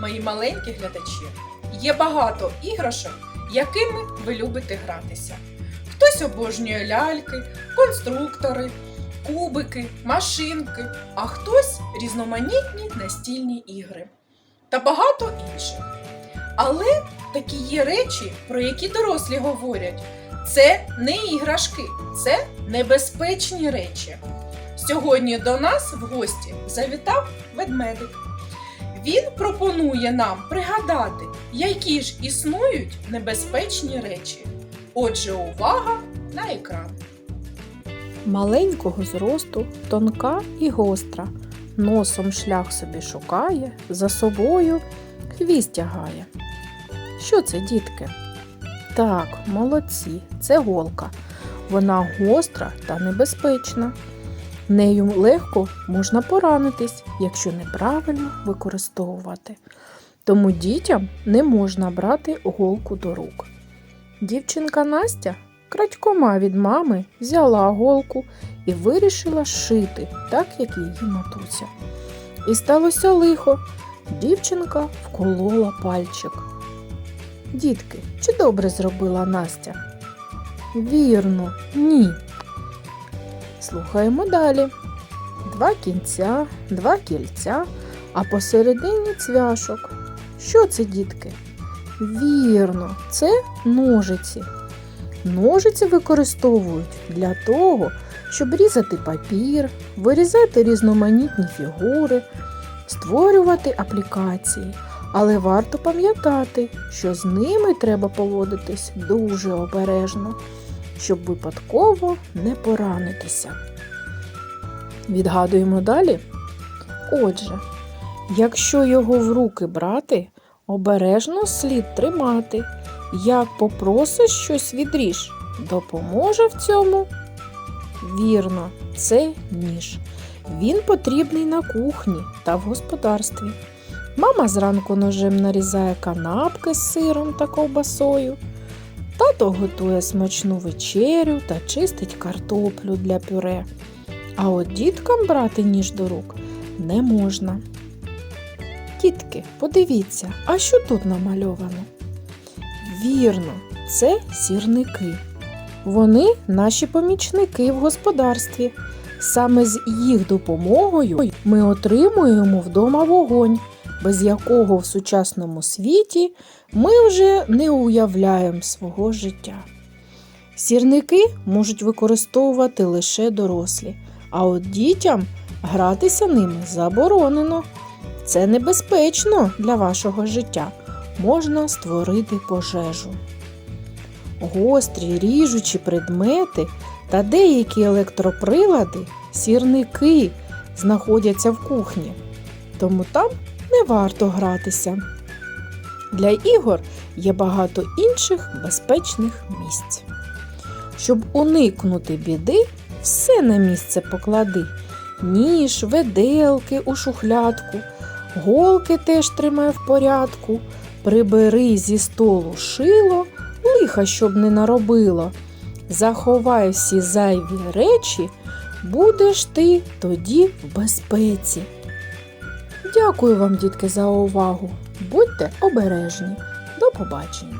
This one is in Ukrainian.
мої маленькі глядачі, є багато іграшок, якими ви любите гратися. Хтось обожнює ляльки, конструктори, кубики, машинки, а хтось різноманітні настільні ігри та багато інших. Але такі є речі, про які дорослі говорять. Це не іграшки, це небезпечні речі. Сьогодні до нас в гості завітав ведмедик. Він пропонує нам пригадати, які ж існують небезпечні речі. Отже, увага на екран. Маленького зросту, тонка і гостра, носом шлях собі шукає, за собою хвіст тягає. Що це, дітки? Так, молодці, це голка. Вона гостра та небезпечна. Нею легко можна поранитись, якщо неправильно використовувати. Тому дітям не можна брати голку до рук. Дівчинка Настя крадькома від мами взяла голку і вирішила шити, так як її матуся. І сталося лихо. Дівчинка вколола пальчик. Дітки, чи добре зробила Настя? Вірно, ні. Слухаємо далі. Два кінця, два кільця, а посередині цвяшок. Що це, дітки? Вірно, це ножиці. Ножиці використовують для того, щоб різати папір, вирізати різноманітні фігури, створювати аплікації. Але варто пам'ятати, що з ними треба поводитись дуже обережно, щоб випадково не поранитися. Відгадуємо далі. Отже, якщо його в руки брати, обережно слід тримати. Як попросиш щось відріж, допоможе в цьому? Вірно, це ніж. Він потрібний на кухні та в господарстві. Мама зранку ножем нарізає канапки з сиром та ковбасою. Тато готує смачну вечерю та чистить картоплю для пюре. А от діткам брати ніж до рук не можна. Дітки, подивіться, а що тут намальовано? Вірно, це сірники. Вони наші помічники в господарстві. Саме з їх допомогою ми отримуємо вдома вогонь, без якого в сучасному світі ми вже не уявляємо свого життя. Сірники можуть використовувати лише дорослі, а от дітям гратися ними заборонено. Це небезпечно для вашого життя можна створити пожежу. Гострі ріжучі предмети та деякі електроприлади, сірники знаходяться в кухні, тому там не варто гратися. Для ігор є багато інших безпечних місць. Щоб уникнути біди, все на місце поклади. Ніж, веделки у шухлядку, голки теж тримай в порядку. Прибери зі столу шило, лиха, щоб не наробило. Заховай всі зайві речі, будеш ти тоді в безпеці. Дякую вам, дітки, за увагу. Будьте обережні. До побачення!